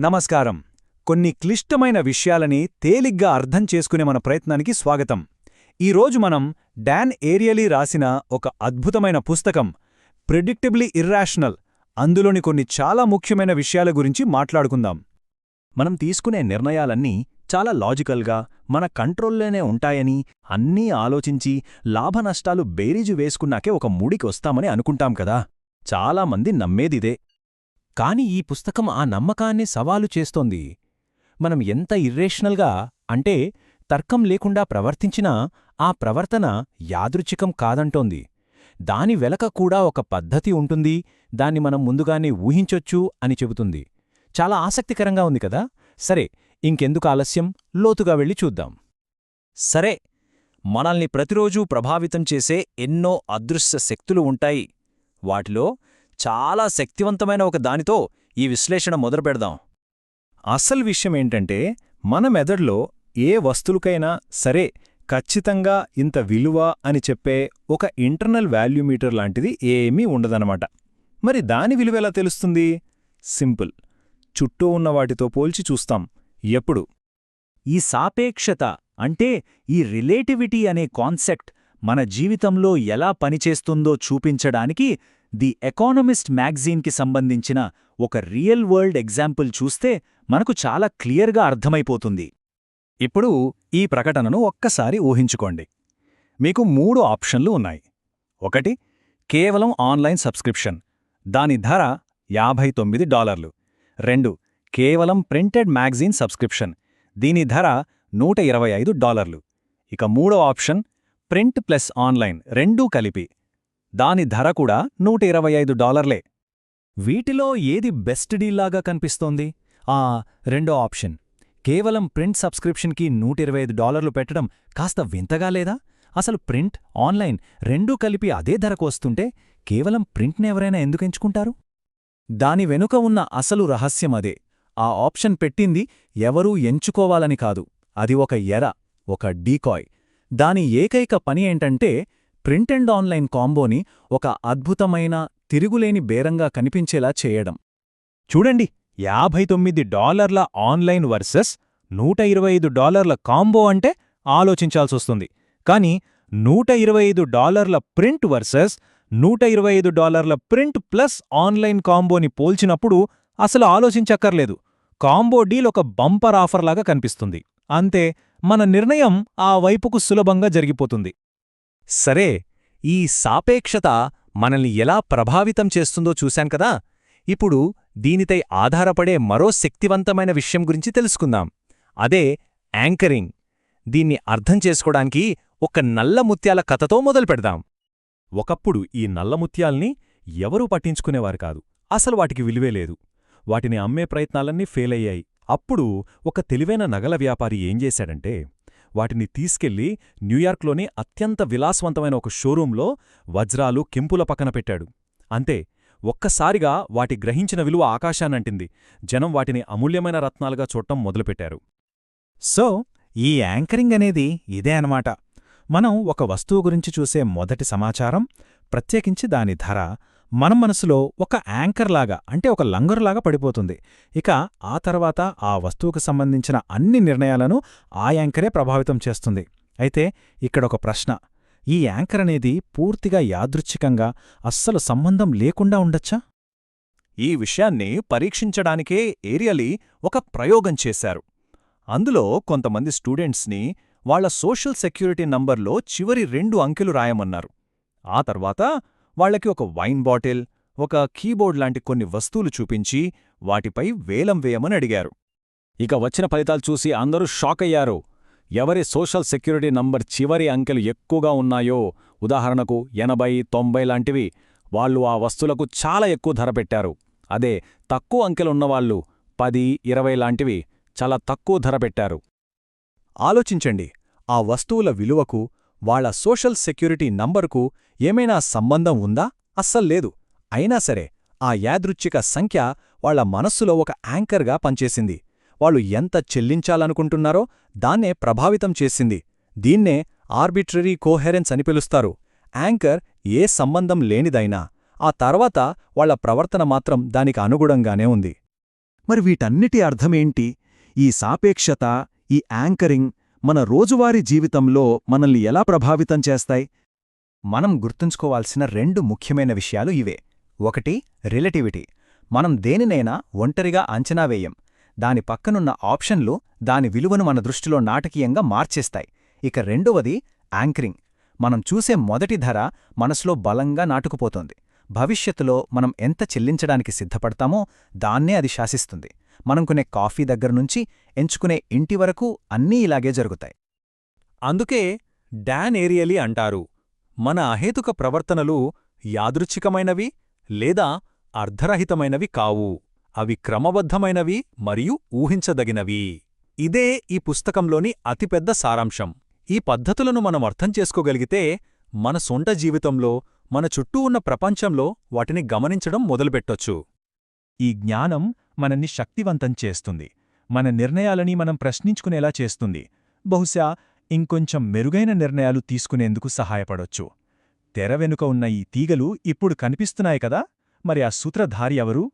నమస్కారం. కొన్ని క్లిష్టమైన విషయాలని తేలిగ్గా అర్థం చేసుకునే మన ప్రయత్నానికి స్వాగతం. ఈరోజు మనం డాన్ ఏరియలీ రాసిన ఒక అద్భుతమైన పుస్తకం ప్రిడిక్టబ్లీ ఇర్రాషనల్ అందులోని కొన్ని చాలా ముఖ్యమైన విషయాల గురించి మాట్లాడుకుందాం. మనం తీసుకునే నిర్ణయాలన్నీ చాలా లాజికల్గా మన కంట్రోల్లోనే ఉంటాయని అన్నీ ఆలోచించి లాభనష్టాలు బేరీజు వేసుకున్నాకే ఒక ముడికి వస్తామని అనుకుంటాం కదా. చాలామంది నమ్మేదిదే. కాని ఈ పుస్తకం ఆ నమ్మకాన్ని సవాలు చేస్తోంది. మనం ఎంత ఇర్రేషనల్గా అంటే తర్కం లేకుండా ప్రవర్తించినా ఆ ప్రవర్తన యాదృచ్ఛికం కాదంటోంది. దాని వెలక కూడా ఒక పద్ధతి ఉంటుంది దాన్ని మనం ముందుగానే ఊహించొచ్చు అని చెబుతుంది. చాలా ఆసక్తికరంగా ఉంది కదా? సరే ఇంకెందుకు ఆలస్యం? లోతుగా వెళ్ళి చూద్దాం. సరే మనల్ని ప్రతిరోజూ ప్రభావితం చేసే ఎన్నో అదృశ్య శక్తులు ఉంటాయి. వాటిలో చాలా శక్తివంతమైన ఒక దానితో ఈ విశ్లేషణ మొదలుపెడదాం అసలు విషయమేంటంటే మన మెదడులో ఏ వస్తువులకైనా సరే ఖచ్చితంగా ఇంత విలువ అని చెప్పే ఒక ఇంటర్నల్ వాల్యూమీటర్ లాంటిది ఏమీ ఉండదనమాట మరి దాని విలువ ఎలా తెలుస్తుంది? సింపుల్. చుట్టూ ఉన్న వాటితో పోల్చి చూస్తాం. ఎప్పుడు? ఈ సాపేక్షత అంటే ఈ రిలేటివిటీ అనే కాన్సెప్ట్ మన జీవితంలో ఎలా పనిచేస్తుందో చూపించడానికి ది ఎకానమిస్ట్ మ్యాగజీన్కి సంబంధించిన ఒక రియల్ వరల్డ్ ఎగ్జాంపుల్ చూస్తే మనకు చాలా క్లియర్గా అర్థమైపోతుంది. ఇప్పుడు ఈ ప్రకటనను ఒక్కసారి ఊహించుకోండి. మీకు మూడు ఆప్షన్లు ఉన్నాయి. ఒకటి కేవలం ఆన్లైన్ సబ్స్క్రిప్షన్. దాని ధర యాభై తొమ్మిది డాలర్లు. రెండు కేవలం ప్రింటెడ్ మ్యాగజీన్ సబ్స్క్రిప్షన్. దీని ధర నూట ఇరవై ఐదు డాలర్లు. ఇక మూడో ఆప్షన్ ప్రింట్ ప్లస్ ఆన్లైన్ రెండూ కలిపి దాని ధర కూడా నూట ఇరవై ఐదు డాలర్లే. వీటిలో ఏది బెస్ట్ డీల్లాగా కనిపిస్తోంది? ఆ రెండో ఆప్షన్. కేవలం ప్రింట్ సబ్స్క్రిప్షన్కి నూట ఇరవై ఐదు డాలర్లు పెట్టడం కాస్త వింతగా లేదా? అసలు ప్రింట్ ఆన్లైన్ రెండూ కలిపి అదే ధరకు వస్తుంటే కేవలం ప్రింట్ని ఎవరైనా ఎందుకు ఎంచుకుంటారు? దాని వెనుక ఉన్న అసలు రహస్యం అదే. ఆ ఆప్షన్ పెట్టింది ఎవరూ ఎంచుకోవాలని కాదు. అది ఒక ఎర ఒక డీకాయ్. దాని ఏకైక పని ఏంటంటే ప్రింట్ అండ్ ఆన్లైన్ కాంబోని ఒక అద్భుతమైన తిరుగులేని బేరంగా కనిపించేలా చేయడం. చూడండి యాభై తొమ్మిది డాలర్ల ఆన్లైన్ వర్సెస్ నూట ఇరవై ఐదు డాలర్ల కాంబో అంటే ఆలోచించాల్సొస్తుంది. కాని నూట ఇరవై ఐదు డాలర్ల ప్రింట్ వర్సెస్ నూట ఇరవై ఐదు డాలర్ల ప్రింట్ ప్లస్ ఆన్లైన్ కాంబోని పోల్చినప్పుడు అసలు ఆలోచించక్కర్లేదు. కాంబో డీల్ ఒక బంపర్ ఆఫర్లాగా కనిపిస్తుంది. అంతే మన నిర్ణయం ఆ వైపుకు సులభంగా జరిగిపోతుంది. సరే ఈ సాపేక్షత మనల్ని ఎలా ప్రభావితం చేస్తుందో చూశాం కదా. ఇప్పుడు దీనిపై ఆధారపడే మరో శక్తివంతమైన విషయం గురించి తెలుసుకుందాం. అదే యాంకరింగ్. దీన్ని అర్థం చేసుకోవడానికి ఒక నల్ల ముత్యాల కథతో మొదలుపెడదాం ఒకప్పుడు ఈ నల్ల ముత్యాల్ని ఎవరూ పట్టించుకునేవారు కాదు. అసలు వాటికి విలువే లేదు. వాటిని అమ్మే ప్రయత్నాలన్నీ ఫెయిలయ్యాయి. అప్పుడు ఒక తెలివైన నగల వ్యాపారి ఏం చేశాడంటే వాటిని తీసుకెళ్ళి న్యూయార్క్లోని అత్యంత విలాసవంతమైన ఒక షోరూంలో వజ్రాలు కెంపుల పక్కన పెట్టాడు. అంతే ఒక్కసారిగా వాటి గ్రహించిన విలువ ఆకాశానంటింది జనం వాటిని అమూల్యమైన రత్నాలుగా చూడటం మొదలుపెట్టారు. సో ఈ యాంకరింగ్ అనేది ఇదే అనమాట మనం ఒక వస్తువు గురించి చూసే మొదటి సమాచారం ప్రత్యేకించి దాని ధర మన మనసులో ఒక యాంకర్లాగా అంటే ఒక లంగరులాగా పడిపోతుంది. ఇక ఆ తర్వాత ఆ వస్తువుకు సంబంధించిన అన్ని నిర్ణయాలను ఆ యాంకరే ప్రభావితం చేస్తుంది. అయితే ఇక్కడొక ప్రశ్న. ఈ యాంకర్ అనేది పూర్తిగా యాదృచ్ఛికంగా అస్సలు సంబంధం లేకుండా ఉండొచ్చా? ఈ విషయాన్ని పరీక్షించడానికే ఏరియలీ ఒక ప్రయోగం చేశారు. అందులో కొంతమంది స్టూడెంట్స్ని వాళ్ళ సోషల్ సెక్యూరిటీ నంబర్లో చివరి రెండు అంకెలు రాయమన్నారు. ఆ తర్వాత వాళ్ళకి ఒక వైన్ బాటిల్ ఒక కీబోర్డ్ లాంటి కొన్ని వస్తువులు చూపించి వాటిపై వేలం వేయమని అడిగారు. ఇక వచ్చిన ఫలితాలు చూసి అందరూ షాక్ అయ్యారు. ఎవరి సోషల్ సెక్యూరిటీ నంబర్ చివరి అంకెలు ఎక్కువగా ఉన్నాయో ఉదాహరణకు ఎనభై తొంభై లాంటివి వాళ్ళు ఆ వస్తువులకు చాలా ఎక్కువ ధర పెట్టారు. అదే తక్కువ అంకెలున్నవాళ్ళు పది ఇరవై లాంటివి చాలా తక్కువ ధర పెట్టారు. ఆలోచించండి ఆ వస్తువుల విలువకు వాళ్ళ సోషల్ సెక్యూరిటీ నంబరుకు ఏమైనా సంబంధం ఉందా? అస్సల్లేదు అయినా సరే ఆ యాదృచ్ఛిక సంఖ్య వాళ్ళ మనస్సులో ఒక యాంకర్గా పనిచేసింది. వాళ్ళు ఎంత చెల్లించాలనుకుంటున్నారో దాన్నే ప్రభావితం చేసింది. దీన్నే ఆర్బిట్రరీ కోహెరెన్స్ అని పిలుస్తారు. యాంకర్ ఏ సంబంధం లేనిదైనా ఆ తర్వాత వాళ్ళ ప్రవర్తన మాత్రం దానికి అనుగుణంగానే ఉంది. మరి వీటన్నిటి అర్థమేంటి? ఈ సాపేక్షత ఈ యాంకరింగ్ మన రోజువారీ జీవితంలో మనల్ని ఎలా ప్రభావితం చేస్తాయి? మనం గుర్తుంచుకోవాల్సిన రెండు ముఖ్యమైన విషయాలు ఇవే. ఒకటి రిలేటివిటీ. మనం దేనినైనా ఒంటరిగా అంచనా వేయం. దాని పక్కనున్న ఆప్షన్లు దాని విలువను మన దృష్టిలో నాటకీయంగా మార్చేస్తాయి. ఇక రెండవది యాంకరింగ్. మనం చూసే మొదటి ధర మనసులో బలంగా నాటుకుపోతోంది. భవిష్యత్తులో మనం ఎంత చెల్లించడానికి సిద్ధపడతామో దాన్నే అది శాసిస్తుంది. మనం కొనే కాఫీ దగ్గరనుంచి ఎంచుకునే ఇంటి వరకు అన్నీ ఇలాగే జరుగుతాయి. అందుకే డాన్ ఏరియలీ అంటారు. మన అహేతుక ప్రవర్తనలు యాదృచ్ఛికమైనవి లేదా అర్ధరహితమైనవి కావు. అవి క్రమబద్ధమైనవి మరియు ఊహించదగినవి. ఇదే ఈ పుస్తకంలోని అతిపెద్ద సారాంశం. ఈ పద్ధతులను మనం అర్థం చేసుకోగలిగితే మన సొంత జీవితంలో మన చుట్టూ ఉన్న ప్రపంచంలో వాటిని గమనించడం మొదలుపెట్టొచ్చు. ఈ జ్ఞానం మనల్ని శక్తివంతం చేస్తుంది. మన నిర్ణయాలని మనం ప్రశ్నించుకునేలా చేస్తుంది. బహుశా ఇంకొంచెం మెరుగైన నిర్ణయాలు తీసుకునేందుకు సహాయపడొచ్చు. తెర వెనుక ఉన్న ఈ తీగలు ఇప్పుడు కనిపిస్తున్నాయి కదా? మరి ఆ సూత్రధారి ఎవరు?